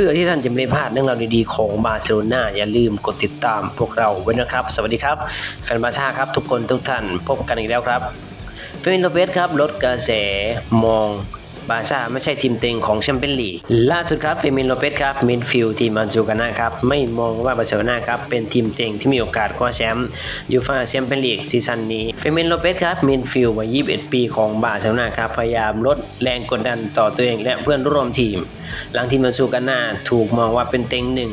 พื่อที่ท่านจะไม่พลาดเรื่องราวดีๆของบาร์เซโลนาอย่าลืมกดติดตามพวกเราไว้นะครับ สวัสดีครับ แฟนบาร์ซ่าครับทุกคนทุกท่านพบกันอีกแล้วครับเฟรนโลเปสครับลดกระแสมอง บาซ่าไม่ใช่ทีมเต็งของแชมเปี้ยนลีก ล่าสุดครับเฟมินโลเปสครับมิดฟิลด์ทีมมันจูกานะครับ ไม่มองว่าบาร์เซโลนาครับ เป็นทีมเต็งที่มีโอกาสคว้าแชมป์ยูฟ่าแชมเปี้ยนลีกซีซั่นนี้ เฟมินโลเปสครับมิดฟิลด์วัย 21 ปีของบาร์เซโลนาครับ พยายามลดแรงกดดันต่อตัวเองและเพื่อนร่วมทีม หลังทีมมันซูกาน่าถูกมองว่าเป็นเต็งหนึ่ง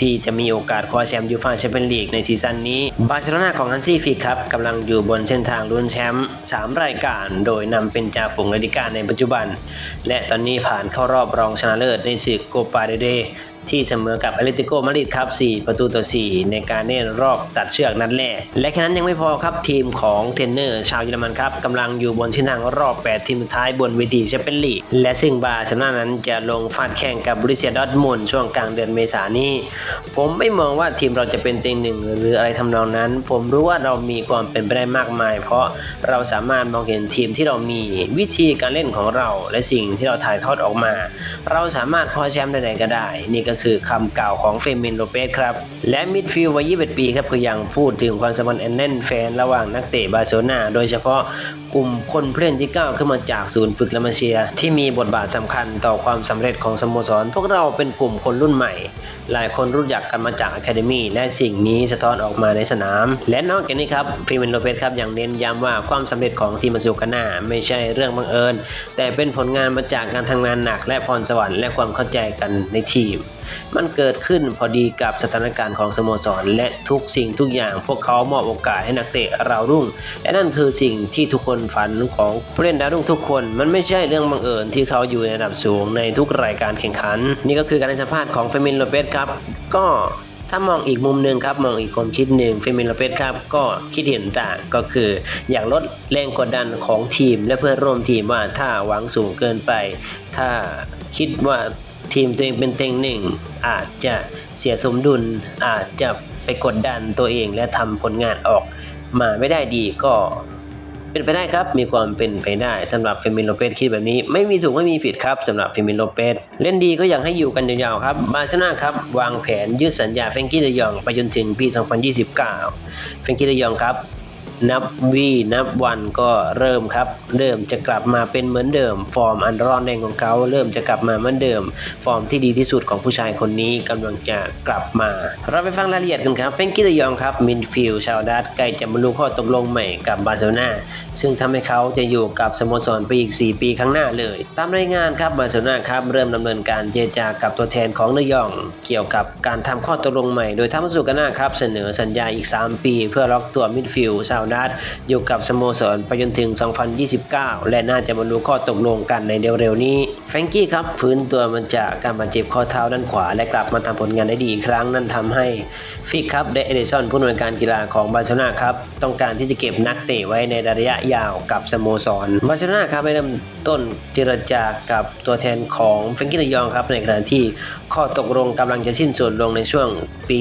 ที่จะมีโอกาสคว้าแชมป์ยูฟ่าแชมเปี้ยนลีกในซีซั่นนี้บาร์เซโลนาของฮันซี่ฟิกครับกำลังอยู่บนเส้นทางลุ้นแชมป์3รายการ โดยนำเป็นจ่าฝูงลาลิกาในปัจจุบัน และตอนนี้ผ่านเข้ารอบรองชนะเลิศในศึกโกปาเดเด ที่เสมอกับแอเลติโกมาริดครับ 4 ประตูต่อ 4 ในการเล่นรอบตัดเชือกนัดแรก และแค่นั้นยังไม่พอครับทีมของเทนเนอร์ ชาวเยอรมันครับกำลังอยู่บนเส้นทางรอบ 8 ทีมสุดท้ายบนเวทีแชมเปี้ยนลีกและซึ่งบาร์เซโลนานั้นจะลงฟาดแข่งกับบริเซียดอทมุนช่วงกลางเดือนเมษายนนี้ ผมไม่มองว่าทีมเราจะเป็นเต็งหนึ่งหรืออะไรทำนองนั้น ผมรู้ว่าเรามีความเป็นไปได้มากมาย เพราะเราสามารถมองเห็นทีมที่เรามีวิธีการเล่นของเรา และสิ่งที่เราถ่ายทอดออกมา เราสามารถคว้าแชมป์ได้ไหนก็ได้นี่ก็็คือคำกล่าวของเฟมินโลเปสครับ และมิดฟิลด์วัย 21 ปีครับก็ยังพูดถึงความสัมพันธ์แอนแน่นแฟนระหว่างนักเตะบาร์เซโลนาโดยเฉพาะกลุ่มคนผู้เล่นที่ก้าวขึ้นมาจากศูนย์ฝึกและมาเชีย ที่มีบทบาทสำคัญต่อความสำเร็จของสโมสร พวกเราเป็นกลุ่มคนรุ่นใหม่ หลายคนรู้จักกันมาจากอะคาเดมีและสิ่งนี้สะท้อนออกมาในสนาม และนอกจากนี้ครับฟิมินโลเปสครับยังเน้นย้ำว่าความสำเร็จของทีมมาซูกาน่าไม่ใช่เรื่องบังเอิญ แต่เป็นผลงานมาจากการทำงานหนักและพรสวรรค์และความเข้าใจกันในทีม มันเกิดขึ้นพอดีกับสถานการณ์ของสโมสร และทุกสิ่งทุกอย่างพวกเขามอบโอกาสให้นักเตะเราวรุ่ง และนั่นคือสิ่งที่ทุกคนฝันของผู้เล่นดาวรุ่งทุกคน มันไม่ใช่เรื่องบังเอิญที่เขาอยู่ในระดับสูงในทุกรายการแข่งขัน นี่ก็คือการให้สัมภาษณ์ของเฟมินโลเปสครับ ก็ถ้ามองอีกมุมหนึ่งครับมองอีกความคิดหนึ่งเฟมินโลเปสครับก็คิดเห็นต่างก็คือ อยากลดแรงกดดันของทีมและเพื่อนร่วมทีมว่าถ้าหวังสูงเกินไป ถ้าคิดว่า ทีมตัวเองเป็นเต็งหนึ่งอาจจะเสียสมดุล อาจจะไปกดดันตัวเองและทำผลงานออกมาไม่ได้ดีก็เป็นไปได้ครับ มีความเป็นไปได้สำหรับเฟมินโลเปสคิดแบบนี้ ไม่มีถูกไม่มีผิดครับสำหรับเฟมินโลเปสเล่นดีก็อยากให้อยู่กันยาวๆครับ บาร์เซโลนาครับ วางแผนยืดสัญญาเฟงกี้เดยองไปจนถึงปี 2029 เฟงกี้เดยองครับ นับวีนับวันก็เริ่มครับ เริ่มจะกลับมาเป็นเหมือนเดิม ฟอร์มอันร้อนแรงของเขาเริ่มจะกลับมาเหมือนเดิม ฟอร์มที่ดีที่สุดของผู้ชายคนนี้กำลังจะกลับมา เราไปฟังรายละเอียดกันครับเฟงกี้ดยองครับมินฟิลชาวดัตใกล้จะบรรลุข้อตกลงใหม่กับบาร์เซโลนาซึ่งทำให้เขาจะอยู่กับสโมสรไปอีก 4 ปีข้างหน้าเลย ตามรายงานครับบาร์เซโลนาครับเริ่มดำเนินการเจรจากับตัวแทนของเดยอง เกี่ยวกับการทำข้อตกลงใหม่ โดยทางสุกาน่าครับเสนอสัญญาอีก 3 ปี เพื่อล็อกตัวมิดฟิลชาวดัตอยู่กับสโมสรไปจนถึง 2029 และน่าจะบรรลุข้อตกลงกันในเร็วๆนี้แฟรงกี้ครับฟื้นตัวมันจากการบาดเจ็บข้อเท้าด้านขวา และกลับมาทำผลงานได้ดีอีกครั้งนั่นทำให้ฟิกครับและเอเดสันผู้อำนวยการกีฬาของบาร์เซโลนาครับต้องการที่จะเก็บนักเตะไว้ในระยะยาวกับสโมสรบาร์เซโลนาครับได้เริ่มต้นเจรจากับตัวแทนของแฟรงกี้ดยองครับในขณะที่ข้อตกลงกำลังจะสิ้นสุดลงในช่วงปี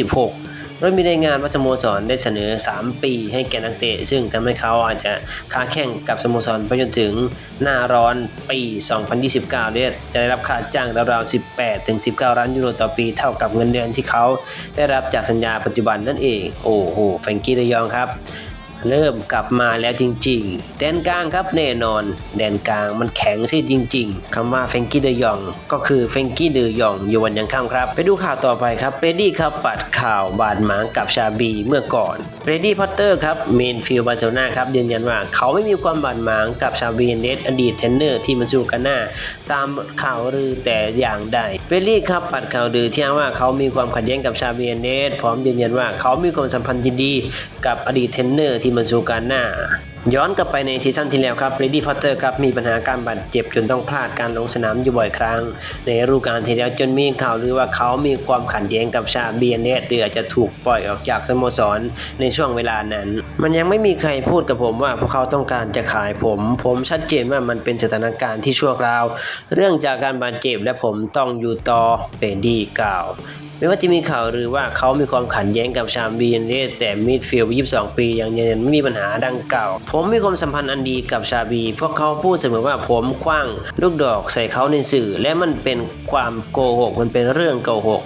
2026 โดยมีรายงานว่าสโมสรได้เสนอ 3 ปีให้แก่นักเตะ ซึ่งทำให้เขาอาจจะค้าแข่งกับสโมสรไปจนถึงหน้าร้อนปี 2029เนี่ยจะได้รับค่าจ้างราวๆ 18 ถึง 19 ล้านยูโรต่อปีเท่ากับเงินเดือนที่เขาได้รับจากสัญญาปัจจุบันนั่นเอง โอ้โหแฟรงกี้เดยองครับ เริ่มกลับมาแล้วจริง ๆ แดนกลางครับแน่นอน แดนกลางมันแข็งสิจริง ๆคำว่าเฟงกี้เดยอง ก็คือเฟงกี้เดยองอยู่วันยังค่ำครับ ไปดูข่าวต่อไปครับเบรดี้ครับปัดข่าวบาดหมางกับชาบีเมื่อก่อนเบรดี้พอตเตอร์ครับเมนฟิลบาร์เซโลนาครับยืนยันว่าเขาไม่มีความบาดหมางกับชาบีเนสอดีตเทรนเนอร์ที่มาสู่กันหน้า ตามข่าวลือแต่อย่างใดเบรดี้ครับปัดข่าวลือที่อ้างว่าเขามีความขัดแย้งกับชาบีเนสพร้อมยืนยันว่าเขามีความสัมพันธ์ที่ดีกับอดีตเทรนเนอร์ที่มาสู่กันหน้า ย้อนกลับไปในซีซั่นที่แล้วครับเรดดี้พอตเตอร์ครับมีปัญหาการบาดเจ็บจนต้องพลาดการลงสนามอยู่บ่อยครั้ง ในฤดูกาลที่แล้วจนมีข่าวลือว่าเขามีความขัดแย้งกับชาเบียนเนสหรือจจะถูกปล่อยออกจากสโมสรในช่วงเวลานั้น มันยังไม่มีใครพูดกับผมว่าพวกเขาต้องการจะขายผม ผมชัดเจนว่ามันเป็นสถานการณ์ที่ชั่วคราว เรื่องจากการบาดเจ็บและผมต้องอยู่ต่อเรดดี้กล่าว ไม่ว่าจะมีข่าวหรือว่าเขามีความขัดแย้งกับชามบีเนเดแต่มิดฟิลด์22 ปียังยืนยันไม่มีปัญหาดังกล่าว ผมมีความสัมพันธ์อันดีกับชาบี พวกเขาพูดเสมอว่าผมคว้างลูกดอกใส่เขาในสื่อ และมันเป็นความโกหกมันเป็นเรื่องโกหก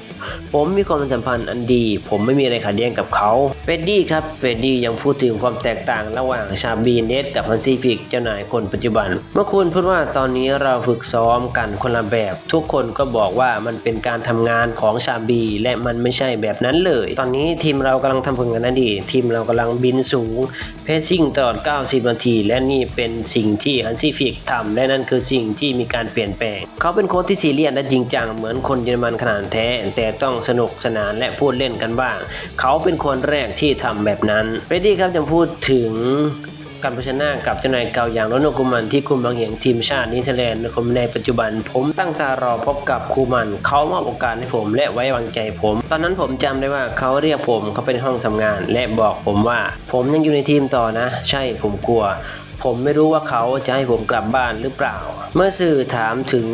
ผมมีความสัมพันธ์อันดี ผมไม่มีอะไรขัดแย้งกับเขาเฟดดี้ครับเฟดดี้ยังพูดถึงความแตกต่างระหว่างชาบีเนสกับฮันซีฟิกเจ้านายคนปัจจุบัน เมื่อคุณพูดว่าตอนนี้เราฝึกซ้อมกันคนละแบบ ทุกคนก็บอกว่ามันเป็นการทำงานของชาบี และมันไม่ใช่แบบนั้นเลย ตอนนี้ทีมเรากำลังทำผลงานอดี ทีมเรากำลังบินสูง เพซซิ่งตลอด 90 นาที และนี่เป็นสิ่งที่ฮันซีฟิกทำและนั่นคือสิ่งที่มีการเปลี่ยนแปลง เขาเป็นโค้ชที่ซีเรียสและจริงจังเหมือนคนเยอรมันขนาดแท้แต่ต้องสนุกสนานและพูดเล่นกันบ้าง เขาเป็นคนแรกที่ทำแบบนั้นเฟรดดี้ครับยังพูดถึงการเผชิญหน้ากับเจ้านายเก่าอย่างโรนัลคูมันที่คุมบางอย่างทีมชาตินิเธอร์แลนด์ในปัจจุบัน ผมตั้งตารอพบกับคูมัน เขามอบโอกาสให้ผมและไว้วางใจผม ตอนนั้นผมจำได้ว่าเขาเรียกผมเขาไปในห้องทำงาน และบอกผมว่า ผมยังอยู่ในทีมต่อนะ ใช่ผมกลัว ผมไม่รู้ว่าเขาจะให้ผมกลับบ้านหรือเปล่า เมื่อสื่อถามถึง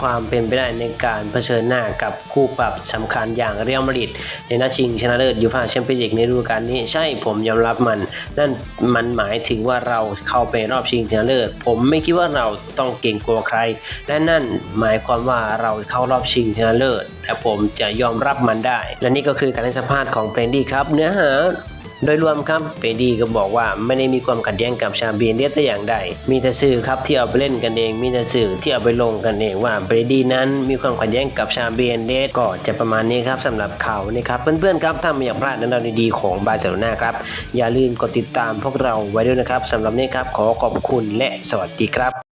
ความเป็นไปได้ในการเผชิญหน้ากับคู่ปรับสำคัญอย่างเรียลมาดริดในนัดชิงชนะเลิศยูฟ่าแชมเปี้ยนลีกในฤดูกาลนี้ใช่ผมยอมรับมัน นั่นมันหมายถึงว่าเราเข้าไปรอบชิงชนะเลิศผมไม่คิดว่าเราต้องเก่งกว่าใคร และนั่นหมายความว่าเราเข้ารอบชิงชนะเลิศและผมจะยอมรับมันได้ และนี่ก็คือการให้สัมภาษณ์ของเบรนดี้ครับ เนื้อหา โดยรวมครับเปดีก็บอกว่าไม่ได้มีความขัดแย้งกับชาเบียนเดียแต่อย่างใด มีแต่สื่อครับที่เอาไปเล่นกันเอง มีแต่สื่อที่เอาไปลงกันเองว่าเบรดี้นั้นมีความขัดแย้งกับชาเบียนเดสก็จะประมาณนี้ครับสำหรับข่าวนี้ครับ เพื่อนๆครับถ้าไม่อยากพลาดเรื่องราวดีๆของบาร์เซโลนาครับอย่าลืมกดติดตามพวกเราไว้ด้วยนะครับสำหรับนี้ครับขอขอบคุณและสวัสดีครับ